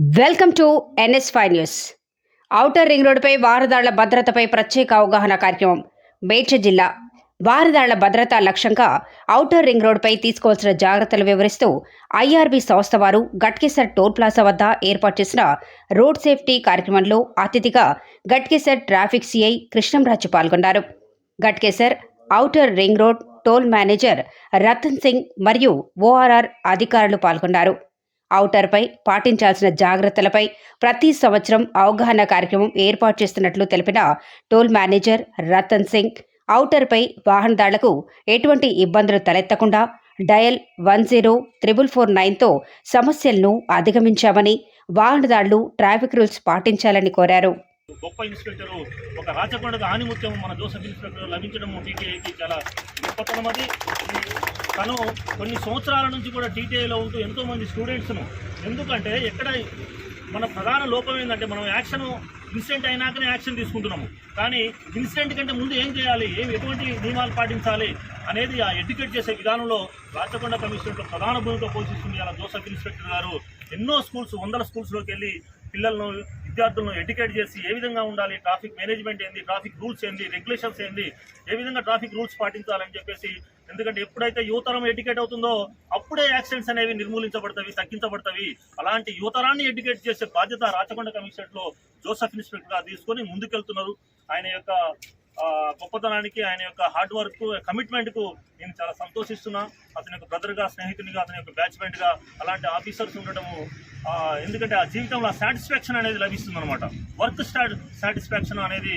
Welcome to NS five news. Outer ring రోడ్డుపై వారదాళ్ళ భద్రతపై ప్రత్యేక అవగాహన కార్యక్రమం. మేడ్చల్ జిల్లా వారదాళ్ళ భద్రత లక్ష్యంగా ఔటర్ రింగ్ రోడ్డుపై తీసుకోవాల్సిన జాగ్రత్తలు వివరిస్తూ ఐఆర్బీ సంస్థ వారు గట్కేసర్ టోల్ ప్లాజా వద్ద ఏర్పాటు చేసిన రోడ్ సేఫ్టీ కార్యక్రమంలో అతిథిగా గట్కేసర్ ట్రాఫిక్ సిఐ కృష్ణంరాజు పాల్గొన్నారు. Ghatkesar outer ring road toll manager Ratan Singh మరియు ఓఆర్ఆర్ అధికారులు పాల్గొన్నారు. ఔటర్పై పాటించాల్సిన జాగ్రత్తలపై ప్రతి సంవత్సరం అవగాహన కార్యక్రమం ఏర్పాటు చేస్తున్నట్లు తెలిపిన టోల్ మేనేజర్ రతన్ సింగ్ ఔటర్పై వాహనదారులకు ఎటువంటి ఇబ్బందులు తలెత్తకుండా dial one zero triple four నైన్తో సమస్యలను అధిగమించామని వాహనదారులు ట్రాఫిక్ రూల్స్ పాటించాలని కోరారు. గొప్ప ఇన్స్పెక్టర్ ఒక రాచకొండకు ఆనిముత్యం మన జోసఫ్ ఇన్స్పెక్టర్ లభించడం టీటీఐకి చాలా గొప్పతనం అది. తను కొన్ని సంవత్సరాల నుంచి కూడా టీటీఐలో ఉంటూ ఎంతోమంది స్టూడెంట్స్ను ఎందుకంటే ఎక్కడ మన ప్రధాన లోపం ఏంటంటే మనం యాక్షన్ ఇన్సిడెంట్ అయినాకనే యాక్షన్ తీసుకుంటున్నాము. కానీ ఇన్సిడెంట్ కంటే ముందు ఏం చేయాలి? ఏం ఎటువంటి నియమాలు పాటించాలి? అనేది ఆ ఎడ్యుకేట్ చేసే విధానంలో రాచకొండ కమిషనర్లో ప్రధాన భూమిక పోషిస్తుంది. అలా జోసఫ్ ఇన్స్పెక్టర్ గారు ఎన్నో స్కూల్స్ వందల స్కూల్స్లోకి వెళ్ళి పిల్లలను విద్యార్థులను ఎడ్యుకేట్ చేసి ఏ విధంగా ఉండాలి ట్రాఫిక్ మేనేజ్మెంట్ ఏంది ట్రాఫిక్ రూల్స్ ఏంది రెగ్యులేషన్స్ ఏంది ఏ విధంగా ట్రాఫిక్ రూల్స్ పాటించాలని చెప్పేసి ఎందుకంటే ఎప్పుడైతే యువతరం ఎడ్యుకేట్ అవుతుందో అప్పుడే యాక్సిడెంట్స్ అనేవి నిర్మూలించబడతాయి తగ్గించబడతాయి అలాంటి యువతరాన్ని ఎడ్యుకేట్ చేసే బాధ్యత రాచకొండ కమిషన్లో జోసఫ్ ఇన్స్పెక్టర్ గారు తీసుకొని ముందుకెళ్తున్నారు. ఆయన యొక్క గొప్పతనానికి ఆయన యొక్క హార్డ్ వర్క్ కమిట్మెంట్కు నేను చాలా సంతోషిస్తున్నా. అతని యొక్క బ్రదర్గా స్నేహితునిగా అతని యొక్క బ్యాచ్మెంట్గా అలాంటి ఆఫీసర్స్ ఉండటము ఎందుకంటే ఆ జీవితంలో సాటిస్ఫాక్షన్ అనేది లభిస్తుంది అనమాట వర్క్ స్టాట్ సాటిస్ఫాక్షన్ అనేది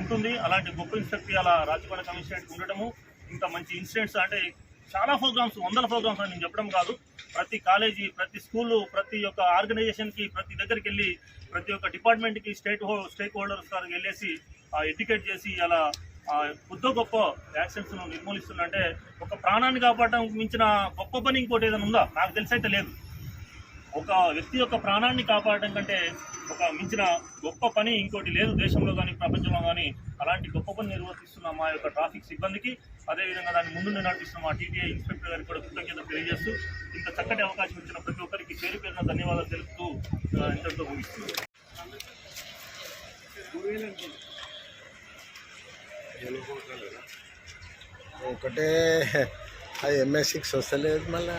ఉంటుంది. అలాంటి గొప్ప ఇన్స్పెక్టర్ అలా రాజకొండ కమిషనరేట్ ఉండటము ఇంత మంచి ఇన్సిడెంట్స్ అంటే చాలా ప్రోగ్రామ్స్ వందల ప్రోగ్రామ్స్ అని నేను చెప్పడం కాదు. ప్రతి కాలేజీ ప్రతి స్కూలు ప్రతి ఒక్క ఆర్గనైజేషన్కి ప్రతి దగ్గరికి వెళ్ళి ప్రతి ఒక్క డిపార్ట్మెంట్కి స్టేట్ హో స్టేక్ హోల్డర్స్ గారికి వెళ్ళేసి ఎడ్యుకేట్ చేసి అలా కొద్ది గొప్ప యాక్సిడెంట్స్ను నిర్మూలిస్తుందంటే ఒక ప్రాణాన్ని కాపాడడం మించిన గొప్ప పని ఇంకోటి ఏదైనా ఉందా? నాకు తెలిసైతే లేదు. ఒక వ్యక్తి యొక్క ప్రాణాన్ని కాపాడడం కంటే ఒక మించిన గొప్ప పని ఇంకోటి లేదు. దేశంలో కానీ ప్రపంచంలో కానీ అలాంటి గొప్ప పని నిర్వర్తిస్తున్న మా యొక్క ట్రాఫిక్ సిబ్బందికి అదేవిధంగా దాన్ని ముందు నడిపిస్తున్న మా టీటీఐ ఇన్స్పెక్టర్ గారికి కూడా కృతజ్ఞత తెలియజేస్తూ ఇంత చక్కటి అవకాశం ఇచ్చిన ప్రతి ఒక్కరికి పేరు పేరున ధన్యవాదాలు తెలుపుతూ ఇంతటితో ముగిస్తున్నాను. ఒకటే అది ఎంఎస్ సిక్స్ వస్తలేదు మళ్ళీ.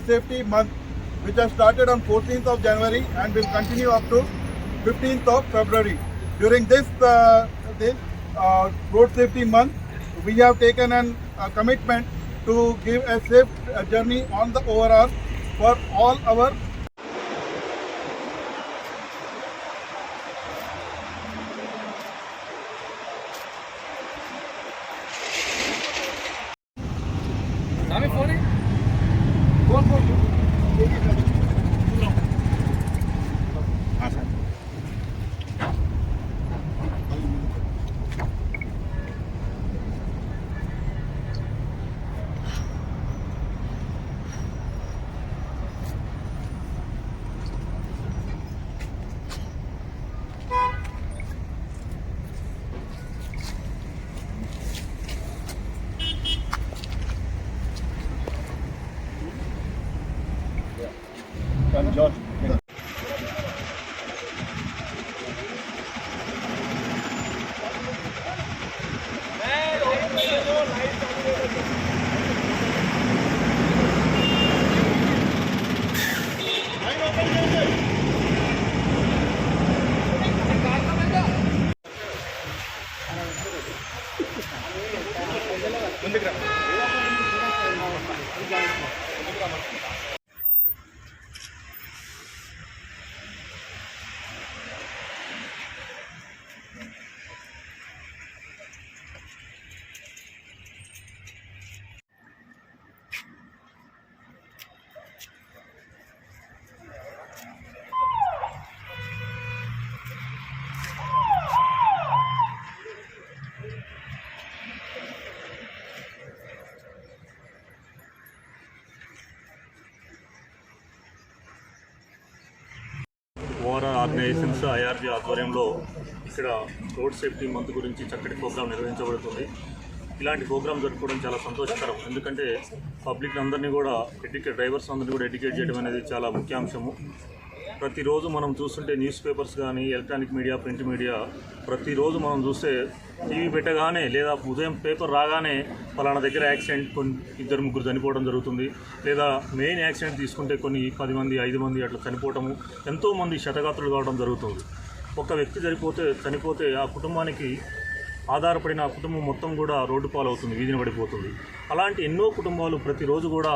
of Safety Month, which has started on 14th of January and will continue up to 15th of February. During this, uh, this uh, Road Safety Month, we have taken an, a commitment to give a safe uh, journey on the overall for all our Dame fone. Organisations IRG ఆధ్వర్యంలో ఇక్కడ road safety month గురించి చక్కటి programme నిర్వహించబడుతుంది. ఇలాంటి programme జరుపుకోవడం చాలా సంతోషకరం. ఎందుకంటే పబ్లిక్ అందరినీ కూడా ఎడ్యుకేట్ డ్రైవర్స్ అందరినీ కూడా ఎడ్యుకేట్ చేయడం అనేది చాలా ముఖ్యాంశము. ప్రతిరోజు మనం చూస్తుంటే న్యూస్ పేపర్స్ కానీ ఎలక్ట్రానిక్ మీడియా ప్రింట్ మీడియా ప్రతిరోజు మనం చూస్తే టీవీ పెట్టగానే లేదా ఉదయం పేపర్ రాగానే ఫలానా దగ్గర యాక్సిడెంట్ కొన్ని ఇద్దరు ముగ్గురు చనిపోవడం జరుగుతుంది. లేదా మెయిన్ యాక్సిడెంట్ తీసుకుంటే కొన్ని పది మంది ఐదు మంది అట్లా చనిపోవటము ఎంతోమంది శతగాత్రులు కావడం జరుగుతుంది. ఒక వ్యక్తి చనిపోతే చనిపోతే ఆ కుటుంబానికి ఆధారపడిన కుటుంబం మొత్తం కూడా రోడ్డు పాలవుతుంది వీధిని పడిపోతుంది. అలాంటి ఎన్నో కుటుంబాలు ప్రతిరోజు కూడా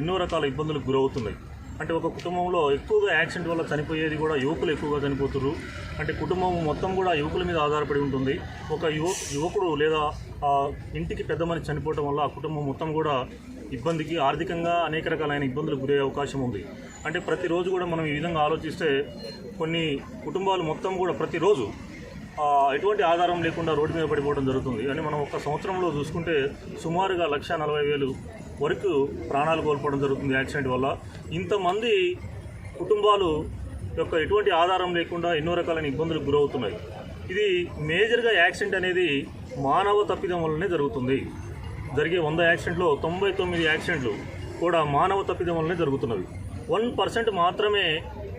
ఎన్నో రకాల ఇబ్బందులకు గురవుతున్నాయి. అంటే ఒక కుటుంబంలో ఎక్కువగా యాక్సిడెంట్ వల్ల చనిపోయేది కూడా యువకులు ఎక్కువగా చనిపోతున్నారు అంటే కుటుంబం మొత్తం కూడా యువకుల మీద ఆధారపడి ఉంటుంది. ఒక యువ యువకుడు లేదా ఇంటికి పెద్ద మనిషి చనిపోవడం వల్ల ఆ కుటుంబం మొత్తం కూడా ఇబ్బందికి ఆర్థికంగా అనేక రకాలైన ఇబ్బందులకు గురయ్యే అవకాశం ఉంది. అంటే ప్రతిరోజు కూడా మనం ఈ విధంగా ఆలోచిస్తే కొన్ని కుటుంబాలు మొత్తం కూడా ప్రతిరోజు ఎటువంటి ఆధారం లేకుండా రోడ్డు మీద పడిపోవడం జరుగుతుంది. అని మనం ఒక సంవత్సరంలో చూసుకుంటే సుమారుగా లక్ష నలభై వేలు వరకు ప్రాణాలు కోల్పోవడం జరుగుతుంది యాక్సిడెంట్ వల్ల. ఇంతమంది కుటుంబాలు యొక్క ఎటువంటి ఆధారం లేకుండా ఎన్నో రకాలైన ఇబ్బందులకు గురవుతున్నాయి. ఇది మేజర్గా యాక్సిడెంట్ అనేది మానవ తప్పిదం వల్లనే జరుగుతుంది. జరిగే వంద యాక్సిడెంట్లో తొంభై తొమ్మిది యాక్సిడెంట్లు కూడా మానవ తప్పిదం వల్లనే జరుగుతున్నవి. వన్ పర్సెంట్ మాత్రమే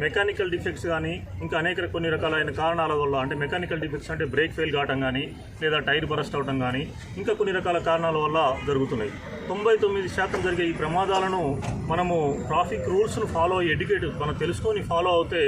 మెకానికల్ డిఫెక్ట్స్ కానీ ఇంకా అనేక కొన్ని రకాలైన కారణాల వల్ల అంటే మెకానికల్ డిఫెక్ట్స్ అంటే బ్రేక్ ఫెయిల్ కావటం కానీ లేదా టైర్ బరస్ట్ అవ్వటం కానీ ఇంకా కొన్ని రకాల కారణాల వల్ల జరుగుతున్నాయి. తొంభై తొమ్మిది శాతం జరిగే ఈ ప్రమాదాలను మనము ట్రాఫిక్ రూల్స్ను ఫాలో ఎడ్యుకేట్ మనం తెలుసుకొని ఫాలో అవుతే